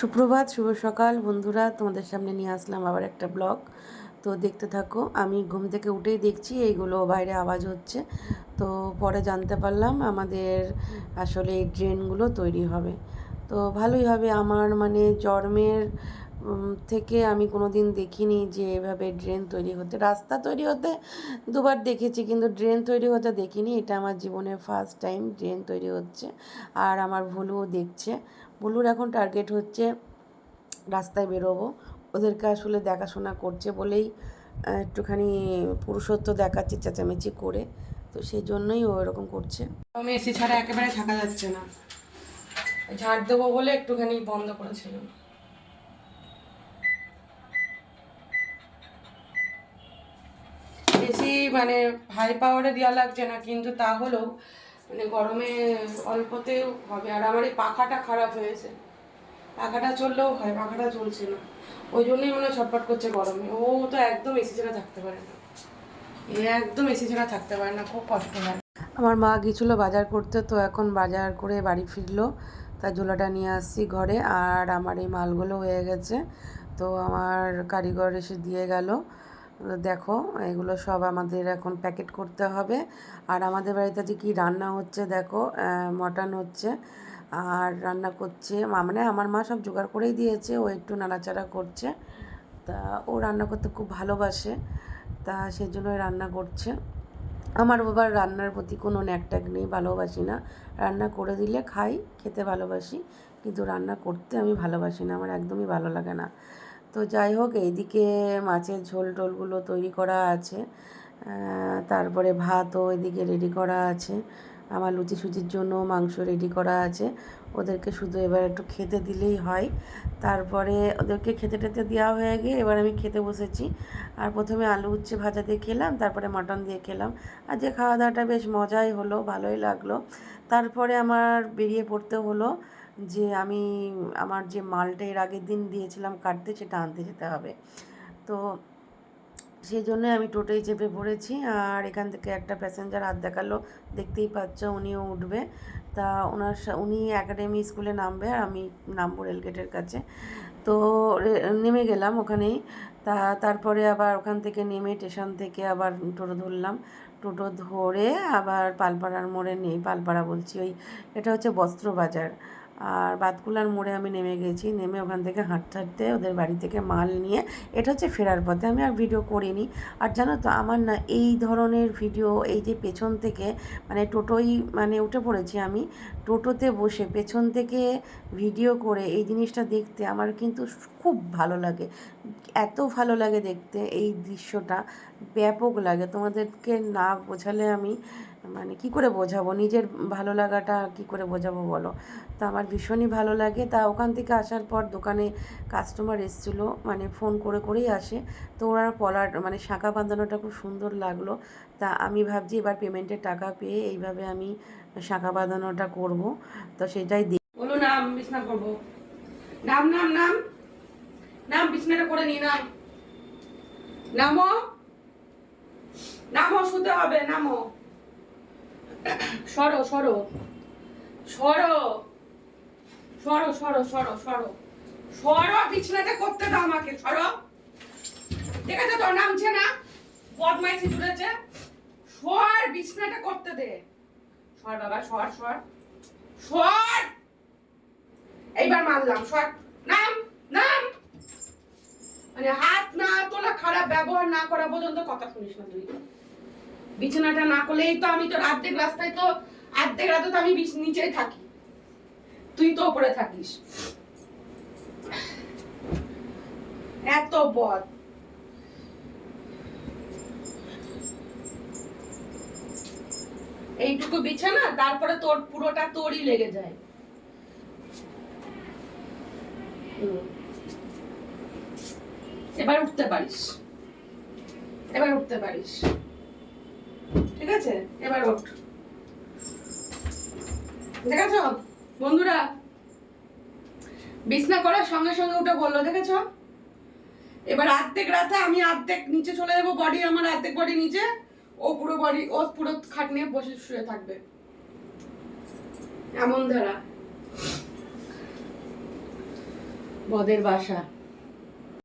সুপ্রভাত শুভ সকাল। বন্ধুরা তোমাদের সামনে নিয়ে আসলাম আবার একটা ব্লগ। তো দেখতে থাকো আমি ঘুম থেকে উঠেই দেখছি এইগুলো বাইরে আওয়াজ হচ্ছে। তো পরে জানতে পারলাম আমাদের আসলে এই ড্রেনগুলো তৈরি হবে। তো ভালোই হবে আমার মানে উম, থেকে আমি কোনো দিন দেখিনি যে এভাবে ড্রেন তৈরি হতে, রাস্তা তৈরি হতে দুবার দেখেছি কিন্তু ড্রেন তৈরি হতে দেখিনি। এটা আমার জীবনের ফার্স্ট টাইম ড্রেন তৈরি হচ্ছে আর আমার ভুলুও দেখছে। ভুলুর এখন টার্গেট হচ্ছে রাস্তায় বেরোবো। ওদেরকে আসলে দেখাশোনা করছে বলেই একটুখানি পুরুষত্ব দেখাচ্ছে, চেঁচামেচি করে। তো সেই জন্যই ও এরকম করছে। আমি এসি ছাড়া একেবারে থাকা যাচ্ছে না। ঝাড় দেবো বলে একটুখানি বন্ধ করেছিলাম বেশি মানে হাই পাওয়ারে দেওয়া লাগছে না, কিন্তু তা হলেও মানে গরমে অল্পতেও হবে। আর আমার এই পাখাটা খারাপ হয়েছে। পাখাটা চললেও হয়, পাখাটা চলছে না। ওই জন্যই মনে ছটফট করছে গরমে। ও তো একদম এসি ছাড়া থাকতে পারে না। এ একদম এসি ছাড়া থাকতে পারে না, খুব কষ্ট হয়। আমার মা গিয়েছিল বাজার করতে, তো এখন বাজার করে বাড়ি ফিরলো। তার ঝোলাটা নিয়ে আসছি ঘরে। আর আমার এই মালগুলো হয়ে গেছে। তো আমার কারিগর এসে দিয়ে গেল। দেখো, এগুলো সব আমাদের এখন প্যাকেট করতে হবে। আর আমাদের বাড়িতে যে কি রান্না হচ্ছে দেখো মটন হচ্ছে, আর রান্না করছে মানে আমার মা সব জোগাড় করেই দিয়েছে, ও একটু নাড়াচাড়া করছে। তা ও রান্না করতে খুব ভালোবাসে, তা সেই জন্যই রান্না করছে। আমার বাবার রান্নার প্রতি কোনো ন্যাকট্যাক নেই, ভালোবাসি না। রান্না করে দিলে খাই, খেতে ভালোবাসি, কিন্তু রান্না করতে আমি ভালোবাসি না, আমার একদমই ভালো লাগে না। তো যাই হোক, এইদিকে মাছের ঝোল টোলগুলো তৈরি করা আছে। তারপরে ভাতও এদিকে রেডি করা আছে। আমার লুচি সুচির জন্য মাংস রেডি করা আছে। ওদেরকে শুধু এবার একটু খেতে দিলেই হয়। তারপরে ওদেরকে খেতে টেতে দেওয়া হয়ে গিয়ে এবার আমি খেতে বসেছি। আর প্রথমে আলু উচ্ছে ভাজা দিয়ে খেলাম, তারপরে মটন দিয়ে খেলাম। আর যে খাওয়া দাওয়াটা বেশ মজাই হলো, ভালোই লাগল। তারপরে আমার বেরিয়ে পড়তে হলো যে আমি আমার যে মালটা এর আগের দিন দিয়েছিলাম কাটতে সেটা আনতে যেতে হবে। তো সেই জন্যই আমি টোটোয় চেপে পড়েছি আর এখান থেকে একটা প্যাসেঞ্জার হাত দেখাল। দেখতেই পাচ্ছ উনিও উঠবে। তা ওনার উনি একাডেমি স্কুলে নামবে আর আমি নামবো রেলগেটের কাছে। তো নেমে গেলাম ওখানেই। তা তারপরে আবার ওখান থেকে নেমে স্টেশন থেকে আবার টোটো ধরলাম। টোটো ধরে আবার পালপাড়ার মোড়ে নেই, পালপাড়া বলছি ওই, এটা হচ্ছে বস্ত্র বাজার আর বাতকুলার মোড়ে আমি নেমে গেছি। নেমে ওখান থেকে হাঁটতে হাঁটতে ওদের বাড়ি থেকে মাল নিয়ে, এটা হচ্ছে ফেরার পথে। আমি আর ভিডিও করিনি। আর জানো তো, আমার না এই ধরনের ভিডিও এই যে পেছন থেকে মানে টোটোই মানে উঠে পড়েছি আমি, টোটোতে বসে পেছন থেকে ভিডিও করে এই জিনিসটা দেখতে আমার কিন্তু খুব ভালো লাগে। এত ভালো লাগে দেখতে এই দৃশ্যটা। ব্যাপক লাগে। তোমাদেরকে না বোঝালে আমি মানে কি করে বোঝাবো? নিজের ভালো লাগাটা কি করে বোঝাবো বলো? তা আমার ভীষণই ভালো লাগে। তা ওখান থেকে আসার পর দোকানে কাস্টমার এসেছিল মানে ফোন করে করেই আসে। তো ওরা পলার মানে শাঁখা বাঁধানোটা খুব সুন্দর লাগল। তা আমি ভাবছি এবার পেমেন্টের টাকা পেয়ে এইভাবে আমি শাঁখা বাঁধানোটা করব। তো সেটাই বলো নাম বিছনা করব। নাম নাম নাম। নাম বিছনাটা করে নি নাম নামো। নামো, শুতে হবে, নামো। সরো সরো। সরো। সরো সরো সরো সরো। সরো বিছনাটা করতে দাও আমাকে, সরো। ঠিক আছে তোর নামছে না? বদমাইশি জুড়েছে। সর বিছনাটা করতে দে। সর বাবা, সর সর। সর! এইবার মারলাম সর। নাম নাম! মানে হাত না তোলা খারাপ ব্যবহার না করা পর্যন্ত কথা শুনিস না তুই। বিছানাটা না করলেই তো আমি তো অর্ধেক রাস্তায় তো, অর্ধেক রাতে তো আমি নিচেই থাকি। তুই তো উপরে থাকিস। এত বদ। এইটুকু বিছানা, তারপরে তোর পুরোটা তোরই লেগে যায়। এবার উঠতে পারিস। এবার উঠতে পারিস। ঠিক আছে? এবার দেখেছ? বন্ধুরা, বিছনা করার সঙ্গে সঙ্গে উঠে বলল, দেখেছ? এবার অর্ধেক রাতে আমি অর্ধেক নিচে চলে যাব বডি আমার অর্ধেক বডি নিচে। ও পুরো বডি ও পুরো খাট নিয়ে বসে শুয়ে থাকবে। এমন ধারা। বদের বাসা।